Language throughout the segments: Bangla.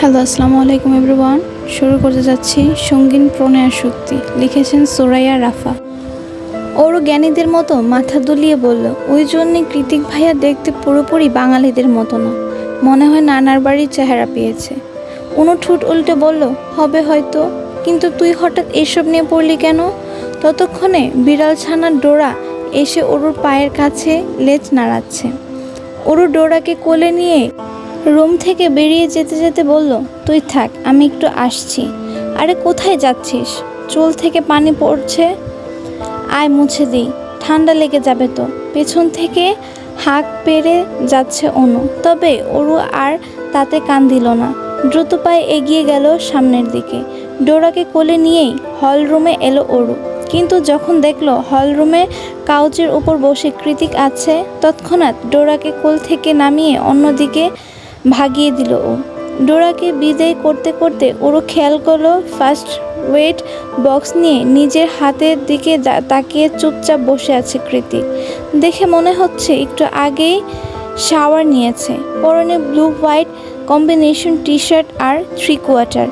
হ্যালো, আসসালামু আলাইকুম এভরিওয়ান। শুরু করতে যাচ্ছি সঙ্গীন প্রণয়ের শক্তি, লিখেছেন সোরাইয়া রাফা। ওর জ্ঞানীদের মতো মাথা দুলিয়ে বলল, ওই জন্যে কৃতিক ভাইয়া দেখতে পুরোপুরি বাঙালিদের মতো না। মনে হয় নানার বাড়ির চেহারা পেয়েছে। অনু ঠুট উল্টে বলল, হবে হয়তো, কিন্তু তুই হঠাৎ এসব নিয়ে পড়লি কেন? ততক্ষণে বিড়াল ছানার ডোরা এসে ওরুর পায়ের কাছে লেজ নাড়াচ্ছে। ওরু ডোরাকে কোলে নিয়ে রুম থেকে বেরিয়ে যেতে যেতে বলল, তুই থাক, আমি একটু আসছি। আরে, কোথায় যাচ্ছিস? চুল থেকে পানি পড়ছে? আয়, মুছে দিই, ঠান্ডা লেগে যাবে তো। পেছন থেকে হাঁক পেরে যাচ্ছে অনু। তবে ওরু আর তাতে কান দিল না। দ্রুত পায়ে এগিয়ে গেল সামনের দিকে। ডোরাকে কোলে নিয়েই হল রুমে এলো ওরু কিন্তু যখন দেখল হল রুমে কাউচের উপর বসে কৃতিক আছে, তৎক্ষণাৎ ডোরাকে কোল থেকে নামিয়ে অন্যদিকে ভাগিয়ে দিল ও। ডোরাকে বিদায় করতে করতে ওরও খেয়াল করল ফার্স্ট ওয়েট বক্স নিয়ে নিজের হাতের দিকে তাকিয়ে চুপচাপ বসে আছে কৃতিক দেখে মনে হচ্ছে একটু আগেই শাওয়ার নিয়েছে। পরনে blue white combination T shirt আর থ্রি কোয়ার্টার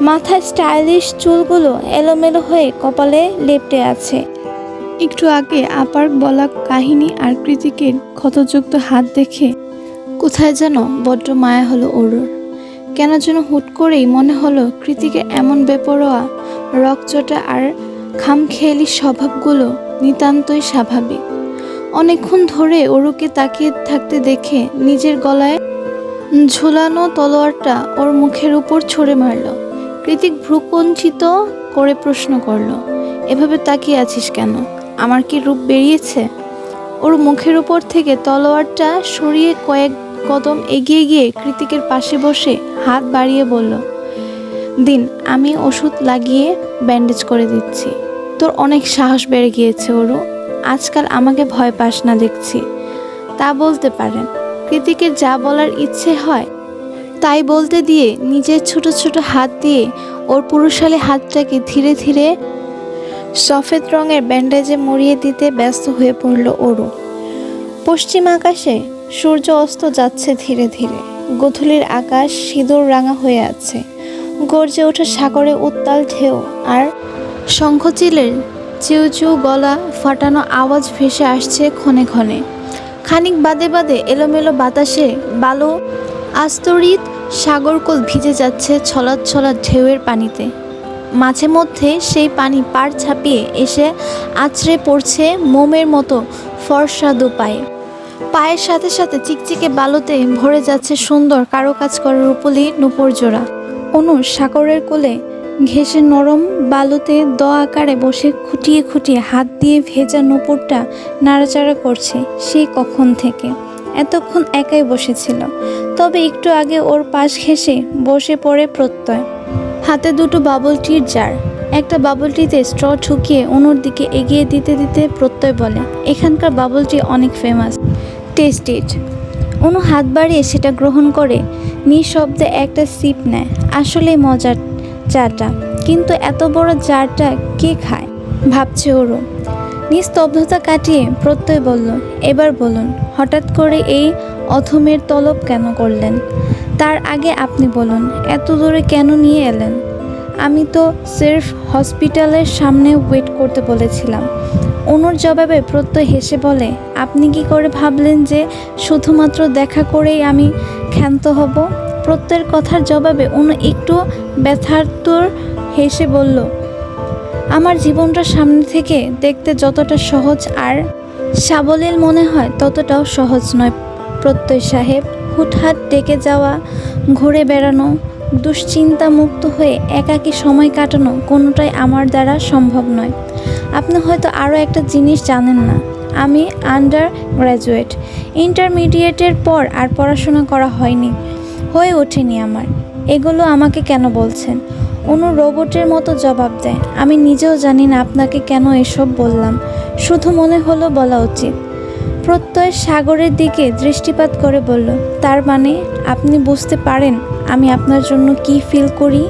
মাথায় স্টাইলিশ চুলগুলো এলোমেলো হয়ে কপালে লেপটে আছে। একটু আগে আপার বলা কাহিনী আর কৃতিকের ক্ষতযুক্ত হাত দেখে কোথায় যেন বড্ড মায়া হলো ওরুর কেন যেন হুট করেই মনে হলো কৃতিকের এমন বেপরোয়া, রকচটা আর খামখেয়ালি স্বভাবগুলো নিতান্তই স্বাভাবিক। অনেকক্ষণ ধরে অরুকে তাকিয়ে থাকতে দেখে নিজের গলায় ঝুলানো তলোয়ারটা ওর মুখের উপর ছড়ে মারল। কৃতিক ভ্রুকঞ্চিত করে প্রশ্ন করল, এভাবে তাকিয়ে আছিস কেন? আমার কি রূপ বেরিয়েছে? ওর মুখের উপর থেকে তলোয়ারটা সরিয়ে কয়েক কদম এগিয়ে গিয়ে কৃতিকের পাশে বসে হাত বাড়িয়ে বলল, দিন, আমি ওষুধ লাগিয়ে ব্যান্ডেজ করে দিচ্ছি। তোর অনেক সাহস বেড়ে গিয়েছে ওরু আজকাল আমাকে ভয় পাস না, দেখছি। তা বলতে পারেন। কৃতিকের যা বলার ইচ্ছে হয়, তাই বলতে দিয়ে নিজের ছোট ছোট হাত দিয়ে ওর পুরুষালী হাতটাকে ধীরে ধীরে সফেদ রঙের ব্যান্ডেজে মুড়িয়ে দিতে ব্যস্ত হয়ে পড়ল ওরু পশ্চিম আকাশে সূর্য অস্ত যাচ্ছে ধীরে ধীরে। গোধূলির আকাশ সিঁদুর রাঙা হয়ে আছে। গর্জে ওঠা সাগরে উত্তাল ঢেউ আর শঙ্খচিলের চিউ চিউ গলা ফাটানো আওয়াজ ভেসে আসছে ক্ষণে ক্ষণে। খানিক বাদে বাদে এলোমেলো বাতাসে বালু আস্তরিত সাগরকোল ভিজে যাচ্ছে ছলাৎ ছলাৎ ঢেউয়ের পানিতে। মাঝে মধ্যে সেই পানি পাড় ছাপিয়ে এসে আছড়ে পড়ছে মোমের মতো ফর্সা দুপায়ে। পায়ের সাথে সাথে চিকচিকে বালুতে ভরে যাচ্ছে সুন্দর কারও কাজ করা রূপলি নুপুর জোড়া। অনু সাগরের কোলে ঘেঁষে নরম বালুতে দ আকারে বসে খুঁটিয়ে খুঁটিয়ে হাত দিয়ে ভেজা নুপুরটা নাড়াচাড়া করছে সেই কখন থেকে? এতক্ষণ একাই বসেছিল। তবে একটু আগে ওর পাশ ঘেঁষে বসে পড়ে প্রত্যয়। হাতে দুটো বাবল টির জার। একটা বাবল টিতে স্ট্র ঠুকিয়ে অনুর দিকে এগিয়ে দিতে দিতে প্রত্যয় বলে, এখানকার বাবল টি অনেক ফেমাস টেস্ট অনু হাত বাড়িয়ে সেটা গ্রহণ করে, নিঃশব্দে একটা সিপ নেয়। আসলেই মজার চাটা, কিন্তু এত বড় জারটা কে খায়? ভাবছে ওরও নিস্তব্ধতা কাটিয়ে প্রত্যয় বলল, এবার বলুন, হঠাৎ করে এই অথমের তলব কেন করলেন? তার আগে আপনি বলুন, এত দূরে কেন নিয়ে এলেন? আমি তো সির্ফ হসপিটালের সামনে ওয়েট করতে বলেছিলাম। অনুর জবাবে প্রত্যয় হেসে বলে, আপনি কি করে ভাবলেন যে শুধুমাত্র দেখা করেই আমি ক্ষান্ত হব? প্রত্যয়ের কথার জবাবে অনু একটু ব্যথার্তর হেসে বলল, আমার জীবনটা সামনে থেকে দেখতে যতটা সহজ আর সাবলীল মনে হয় ততটাও সহজ নয় প্রত্যয় সাহেব। হুটহাট ডেকে যাওয়া, ঘুরে বেড়ানো দুশ্চিন্তা মুক্ত হয়ে একাকী সময় কাটানো কোনোটাই আমার দ্বারা সম্ভব নয়। আপনি হয়তো আরও একটা জিনিস জানেন না। আমি আন্ডার গ্র্যাজুয়েট ইন্টারমিডিয়েটের পর আর পড়াশোনা করা হয়নি। হয়ে ওঠেনি আমার। এগুলো আমাকে কেন বলছেন? অনু রোবটের মতো জবাব দেয়। আমি নিজেও জানি না আপনাকে কেন এসব বললাম। শুধু মনে হলো বলা উচিত। প্রত্যয় সাগরের দিকে দৃষ্টিপাত করে বলল, তার মানে আপনি বুঝতে পারেন আমি আপনার জন্য কি ফিল করি?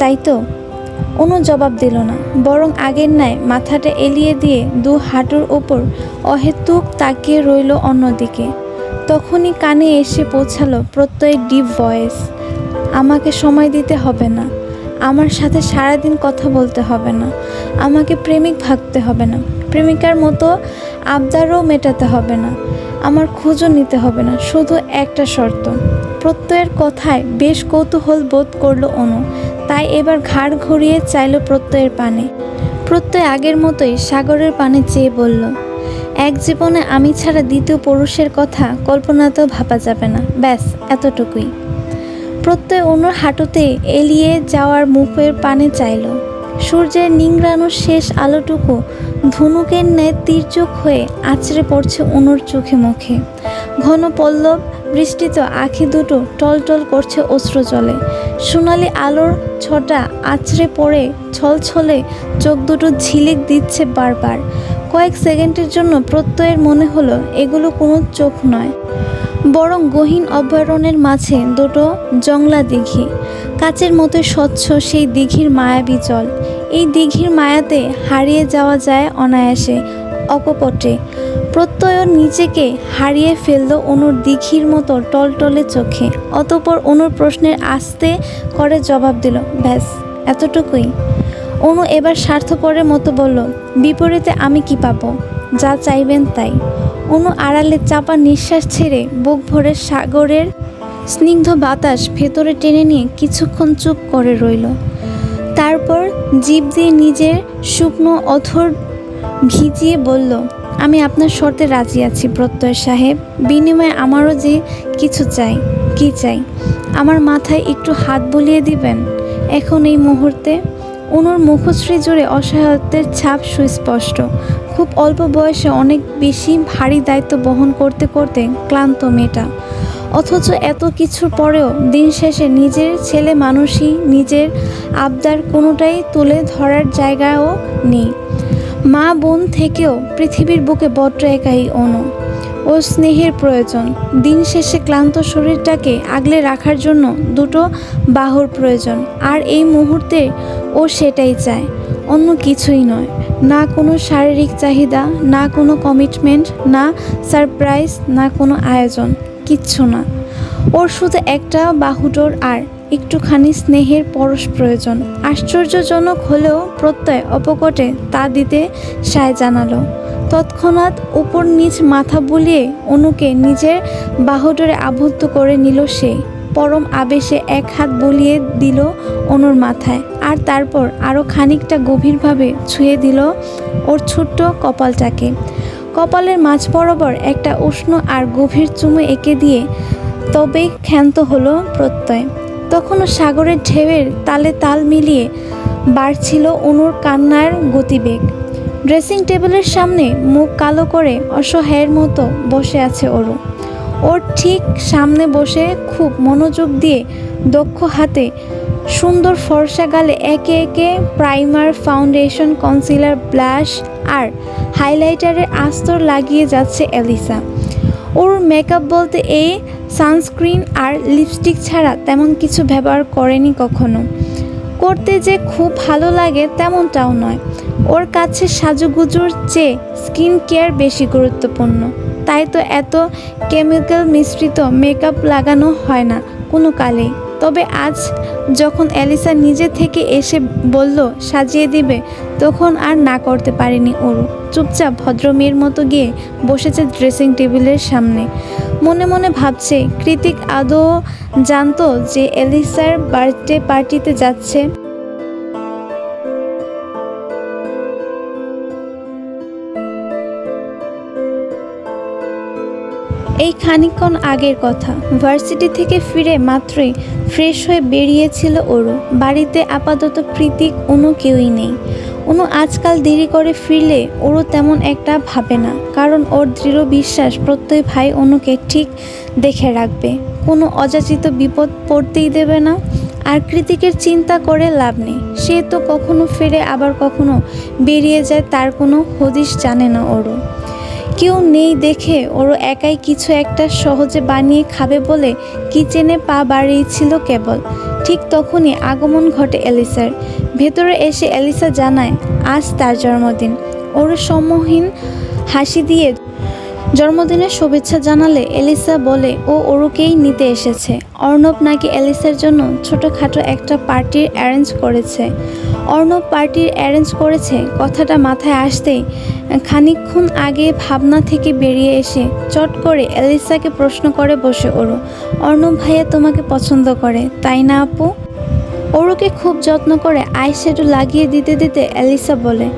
তাই তো? অনু জবাব দিল না, বরং আগের ন্যায় মাথাটা এলিয়ে দিয়ে দু হাঁটুর ওপর অহেতুক তাকিয়ে রইল অন্যদিকে। তখনই কানে এসে পৌঁছালো প্রত্যয়ের ডিপ ভয়েস আমাকে সময় দিতে হবে না, আমার সাথে সারাদিন কথা বলতে হবে না, আমাকে প্রেমিক ভাবতে হবে না। প্রেমিকার মতো আবদারও মেটাতে হবে না। আমার খোঁজও নিতে হবে না, শুধু একটা শর্ত। প্রত্যয়ের কথায় বেশ কৌতূহল বোধ করল অনু, তাই এবার ঘাড় ঘুরিয়ে চাইল প্রত্যয়ের পানে। প্রত্যয় আগের মতোই সাগরের পানে চেয়ে বলল, এক জীবনে আমি ছাড়া দ্বিতীয় পুরুষের কথা কল্পনাতেও ভাবা যাবে না। ব্যাস, এতটুকুই। প্রত্যয় অনুর হাঁটুতে এলিয়ে যাওয়ার মুখের পানে চাইল সূর্যের নিংড়ানো শেষ আলোটুকু ধনুকের ন্যায় তীর্যক হয়ে আছড়ে পড়ছে অনুর চোখে মুখে। ঘন পল্লব বৃষ্টিত আখি দুটো টলটল করছে অশ্রু জলে। সোনালি আলোর ছটা আছড়ে পড়ে ছলছলে চোখ দুটো ঝিলিক দিচ্ছে বারবার। কয়েক সেকেন্ডের জন্য প্রত্যয়ের মনে হলো, এগুলো কোনো চোখ নয়। বরং গহীন অভয়ারণ্যের মাঝে দুটো জংলা দিঘি। কাচের মতো স্বচ্ছ সেই দিঘির মায়াবী জল এই দিঘির মায়াতে হারিয়ে যাওয়া যায় অনায়াসে, অকপটে। প্রত্যয় নিজেকে হারিয়ে ফেলল অনুর দিঘির মতো টলটলে চোখে। অতপর অনুর প্রশ্নের আস্তে করে জবাব দিল, ব্যাস, এতটুকুই। অনু এবার স্বার্থপরের মতো বলল, বিপরীতে আমি কি পাবো? যা চাইবেন তাই। অনু আড়ালে চাপা নিঃশ্বাস ছেড়ে বুক ভরে সাগরের স্নিগ্ধ বাতাস ভেতরে টেনে নিয়ে কিছুক্ষণ চুপ করে রইল। তারপর জীব দিয়ে নিজের শুকনো অথর ভিজিয়ে বলল, আমি আপনার শর্তে রাজি আছি প্রত্যয় সাহেব। বিনিময়ে আমারও যে কিছু চাই, কি চাই? আমার মাথায় একটু হাত বুলিয়ে দিবেন? এখন এই মুহূর্তে অনুর মুখশ্রী জুড়ে অসহায়ত্বের ছাপ সুস্পষ্ট। খুব অল্প বয়সে অনেক বেশি ভারী দায়িত্ব বহন করতে করতে ক্লান্ত মেয়েটা। অথচ এত কিছুর পরেও দিন শেষে নিজের ছেলে মানুষই নিজের আবদার কোনোটাই তুলে ধরার জায়গাও নেই। মা বোন থেকেও পৃথিবীর বুকে বড্ড একাই অনু। ও স্নেহের প্রয়োজন, দিন শেষে ক্লান্ত শরীরটাকে আগলে রাখার জন্য দুটো বাহুর প্রয়োজন, আর এই মুহূর্তে ও সেটাই চায়, অন্য কিছুই নয়। না কোনো শারীরিক চাহিদা, না কোনো কমিটমেন্ট না সারপ্রাইজ না কোনো আয়োজন। কিচ্ছু না। ওর শুধু একটা বাহুটোর আর একটুখানি স্নেহের পরশ প্রয়োজন। আশ্চর্যজনক হলেও প্রত্যয় অপকটে তা দিতে সায় জানালো। তৎক্ষণাৎ উপর নিচ মাথা বুলিয়ে অনুকে নিজের বাহুডোরে আবদ্ধ করে নিল সে। পরম আবেশে এক হাত বুলিয়ে দিল অনুর মাথায় আর তারপর আরও খানিকটা গভীরভাবে ছুঁয়ে দিল ওর ছোট্ট কপালটাকে। কপালের মাঝ বরাবর একটা উষ্ণ আর গভীর চুমু এঁকে দিয়ে তবেই ক্ষান্ত হলো প্রত্যয়। তখনও সাগরের ঢেউয়ের তালে তাল মিলিয়ে বাড়ছিল অনুর কান্নার গতিবেগ। ড্রেসিং টেবিলের সামনে মুখ কালো করে অসহায়ের মতো বসে আছে ওরু ওর ঠিক সামনে বসে খুব মনোযোগ দিয়ে দক্ষ হাতে সুন্দর ফর্সা গালে একে একে প্রাইমার ফাউন্ডেশন কনসিলার ব্লাশ আর হাইলাইটারের আস্তর লাগিয়ে যাচ্ছে এলিসা। ওর মেকআপ বলতে এই সানস্ক্রিন আর লিপস্টিক ছাড়া তেমন কিছু ব্যবহার করেনি কখনো। করতে যে খুব ভালো লাগে তেমনটাও নয়। ওর কাছে সাজুগুজুর চেয়ে স্কিন কেয়ার বেশি গুরুত্বপূর্ণ। তাই তো এত কেমিক্যাল মিশ্রিত মেকআপ লাগানো হয় না কোনো কালেই। তবে আজ যখন অ্যালিসা নিজে থেকে এসে বলল, সাজিয়ে দিবে, তখন আর না করতে পারেনি ওরু চুপচাপ ভদ্র মেয়ের মতো গিয়ে বসেছে ড্রেসিং টেবিলের সামনে। মনে মনে ভাবছে, কৃতিক আদৌ জানতো যে এলিসার বার্থডে পার্টিতে যাচ্ছে। এই খানিকক্ষণ আগের কথা। ভার্সিটি থেকে ফিরে মাত্রই ফ্রেশ হয়ে বেরিয়েছিল ওরু বাড়িতে আপাতত প্রীতিক অনু কেউই নেই। অনু আজকাল দেরি করে ফিরলে ওরও তেমন একটা ভাবে না, কারণ ওর দৃঢ় বিশ্বাস প্রত্যয় ভাই অনুকে ঠিক দেখে রাখবে। কোনো অযাচিত বিপদ পড়তেই দেবে না, আর কৃতিকের চিন্তা করে লাভ নেই। সে তো কখনো ফিরে আবার কখনো বেরিয়ে যায় তার কোনো হদিশ জানে না ওরও কেউ নেই দেখে ওরও একাই কিছু একটা সহজে বানিয়ে খাবে বলে কিচেনে পা বাড়িয়েছিল কেবল। ঠিক তখনই আগমন ঘটে এলিসার। ভেতরে এসে এলিসা জানায়, আজ তার জন্মদিন। ওর সম্মোহীন হাসি দিয়ে জন্মদিনের শুভেচ্ছা জানালে এলিসা বলে, ও ওরুকেই নিতে এসেছে। অর্ণব নাকি এলিসার জন্য ছোটোখাটো একটা পার্টির অ্যারেঞ্জ করেছে। অর্ণব পার্টির অ্যারেঞ্জ করেছে, কথাটা মাথায় আসতেই খানিকক্ষণ আগে ভাবনা থেকে বেরিয়ে এসে চট করে এলিসাকে প্রশ্ন করে বসে ওরু, অর্ণব ভাইয়া তোমাকে পছন্দ করে, তাই না আপু? ওরুকে খুব যত্ন করে আইশ্যাডো লাগিয়ে দিতে দিতে এলিসা বলে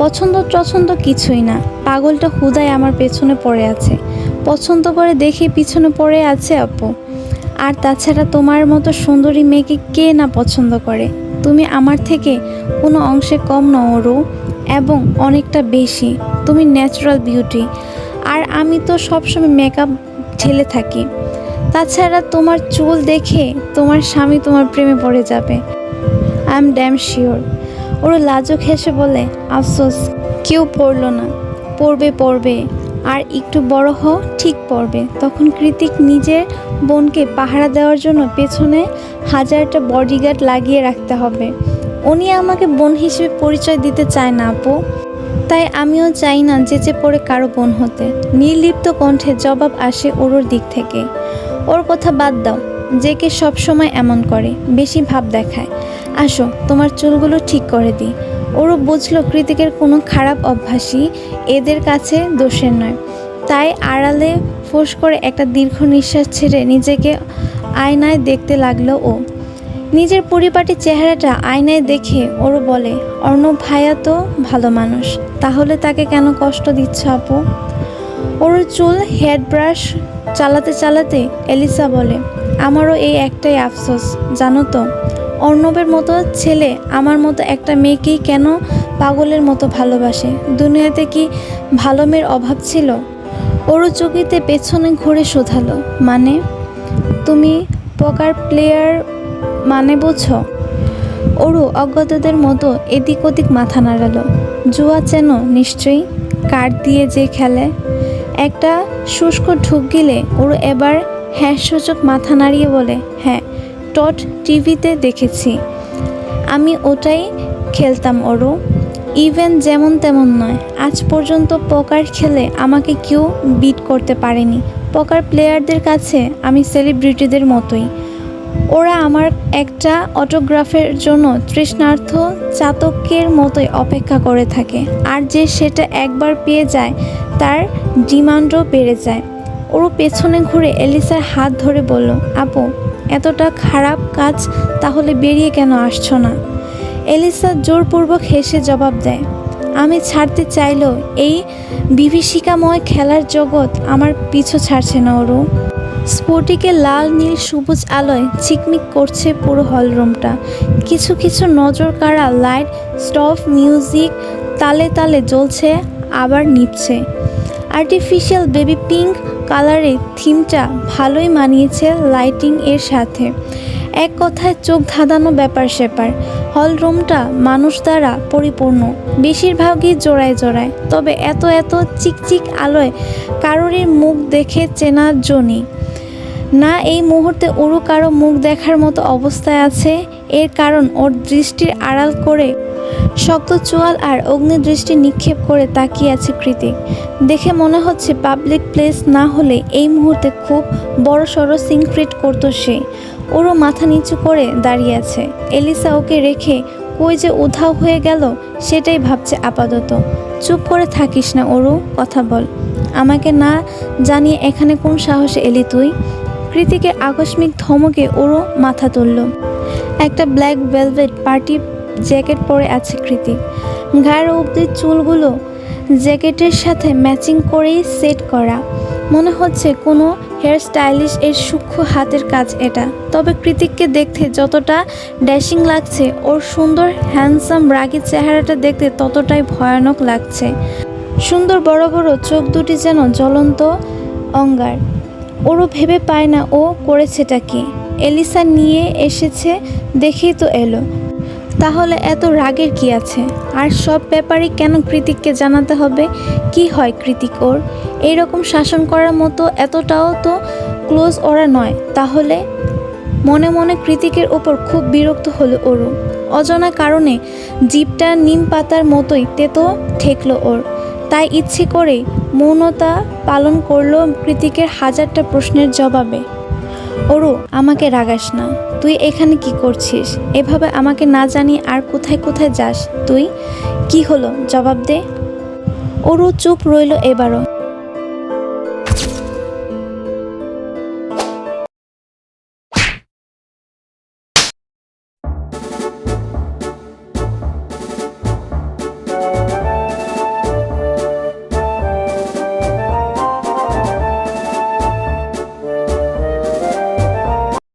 পছন্দ টছন্দ কিছুই না। পাগলটা হুদায় আমার পেছনে পড়ে আছে। পছন্দ করে দেখে পিছনে পড়ে আছে আপু। আর তাছাড়া তোমার মতো সুন্দরী মেয়েকে কে না পছন্দ করে? তুমি আমার থেকে কোনো অংশে কম নও ওরু এবং অনেকটা বেশি। তুমি ন্যাচারাল বিউটি আর আমি তো সবসময় মেকআপ ঢেলে থাকি। তাছাড়া তোমার চুল দেখে তোমার স্বামী তোমার প্রেমে পড়ে যাবে। আই এম ড্যাম শিওর ওরা লাজুক হেসে বলে, আফসোস, কেউ পড়ল না। পড়বে পড়বে। আর একটু বড় হও ঠিক পড়বে। তখন কৃতিক নিজের বোনকে পাহারা দেওয়ার জন্য পেছনে হাজারটা বডিগার্ড লাগিয়ে রাখতে হবে। উনি আমাকে বোন হিসেবে পরিচয় দিতে চায় না, আপু। তাই আমিও চাই না যেচে পড়ে কারও বোন হতে। নির্লিপ্ত কণ্ঠে জবাব আসে ওর দিক থেকে। ওর কথা বাদ দাও, যে কে সবসময় এমন করে, বেশি ভাব দেখায়। আসো, তোমার চুলগুলো ঠিক করে দিই। ওরও বুঝলো কৃতিকের কোনো খারাপ অভ্যাসই এদের কাছে দোষের নয়। তাই আড়ালে ফোঁস করে একটা দীর্ঘ নিঃশ্বাস ছেড়ে নিজেকে আয়নায় দেখতে লাগল ও। নিজের পরিপাটি চেহারাটা আয়নায় দেখে ওরও বলে, অর্ণব ভাইয়া তো ভালো মানুষ, তাহলে তাকে কেন কষ্ট দিচ্ছ আপু? ওর চুল হেড ব্রাশ চালাতে চালাতে এলিসা বলে, আমারও এই একটাই আফসোস, জানো তো? অর্ণবের মতো ছেলে আমার মতো একটা মেয়েকেই কেন পাগলের মতো ভালোবাসে? দুনিয়াতে কি ভালো মেয়ের অভাব ছিল? ওরও চকিতে পেছনে ঘুরে শোধালো। মানে? তুমি পকার প্লেয়ার মানে বোঝো? ওরু অজ্ঞাতদের মতো এদিক ওদিক মাথা নাড়ালো। জুয়া চেনো নিশ্চয়ই? কার্ড দিয়ে যে খেলে? একটা শুষ্ক ঢুক গিলে ওর এবার হ্যাঁ সূচক মাথা নাড়িয়ে বলে হ্যাঁ টট টিভিতে দেখেছি। আমি ওটাই খেলতাম ওরও ইভেন যেমন তেমন নয়, আজ পর্যন্ত পকার খেলে আমাকে কেউ বিট করতে পারেনি। পকার প্লেয়ারদের কাছে আমি সেলিব্রিটিদের মতোই। ওরা আমার একটা অটোগ্রাফের জন্য তৃষ্ণার্থ চাতকের মতোই অপেক্ষা করে থাকে। আর যে সেটা একবার পেয়ে যায়, তার ডিমান্ডও বেড়ে যায়। ওরও পেছনে ঘুরে এলিসার হাত ধরে বলল, আপু এতটা খারাপ কাজ তাহলে বেরিয়ে কেন আসছো না? এলিসা জোরপূর্বক হেসে জবাব দেয়, আমি ছাড়তে চাইলেও এই বিভীষিকাময় খেলার জগৎ আমার পিছু ছাড়ছে না ওরু স্ফটিকে লাল, নীল, সবুজ আলোয় চিকমিক করছে পুরো হলরুমটা। কিছু কিছু নজর কাড়া লাইট, স্টফ, মিউজিক, তালে তালে জ্বলছে, আবার নিভছে। আর্টিফিশিয়াল বেবি পিঙ্ক কালারের থিমটা ভালোই মানিয়েছে লাইটিং এর সাথে। এক কথায় চোখ ধাঁধানো ব্যাপার স্যাপার। হলরুমটা মানুষ দ্বারা পরিপূর্ণ, বেশিরভাগই জোড়ায় জোড়ায়। তবে এত এত চিকচিক আলোয় কারোরই মুখ দেখে চেনার জনি না এই মুহূর্তে ওরও কারও মুখ দেখার মতো অবস্থায় আছে, এর কারণ ওর দৃষ্টির আড়াল করে শক্ত চোয়াল আর অগ্নিদৃষ্টি নিক্ষেপ করে তাকিয়ে আছে কৃতিক। দেখে মনে হচ্ছে পাবলিক প্লেস না হলে এই মুহূর্তে খুব বড় সড়ো সিনক্রেট করতো সে। ওরও মাথা নিচু করে দাঁড়িয়ে আছে। এলিসা ওকে রেখে কই যে উধাও হয়ে গেল, সেটাই ভাবছে আপাতত। চুপ করে থাকিস না ওরও কথা বল। আমাকে না জানিয়ে এখানে কোন সাহসে এলি তুই? কৃতিকের আকস্মিক ধমকে ওরও মাথা তুলল। একটা ব্ল্যাক ভেলভেট পার্টি জ্যাকেট পরে আছে কৃতিক গায়ের অবধি চুলগুলো জ্যাকেটের সাথে ম্যাচিং করেই সেট করা। মনে হচ্ছে কোনো হেয়ার স্টাইলিশ এর সূক্ষ্ম হাতের কাজ এটা। তবে কৃতিককে দেখতে যতটা ড্যাশিং লাগছে, ওর সুন্দর, হ্যান্ডসাম, রাগি চেহারাটা দেখতে ততটাই ভয়ানক লাগছে। সুন্দর বড় বড় চোখ দুটি যেন জ্বলন্ত অঙ্গার। ওরও ভেবে পায় না ও করেছেটা কি। এলিসা নিয়ে এসেছে দেখেই তো এলো। তাহলে এত রাগের কি আছে? আর সব ব্যাপারে কেন কৃতিককে জানাতে হবে? কি হয় কৃতিক ওর? এইরকম শাসন করার মতো এতটাও তো ক্লোজ ওরা নয়। তাহলে? মনে মনে কৃতিকের ওপর খুব বিরক্ত হলো ওরও অজানা কারণে জীবটা নিম পাতার মতোই তেতো ঠেকলো ওর। তাই ইচ্ছে করে মৌনতা পালন করল কৃতিকের হাজারটা প্রশ্নের জবাবে। ওরু আমাকে রাগাস না। তুই এখানে কি করছিস? এভাবে আমাকে না জানি আর কোথায় কোথায় যাস? তুই? কি হলো? জবাব দে। ওরও চুপ রইল এবারও।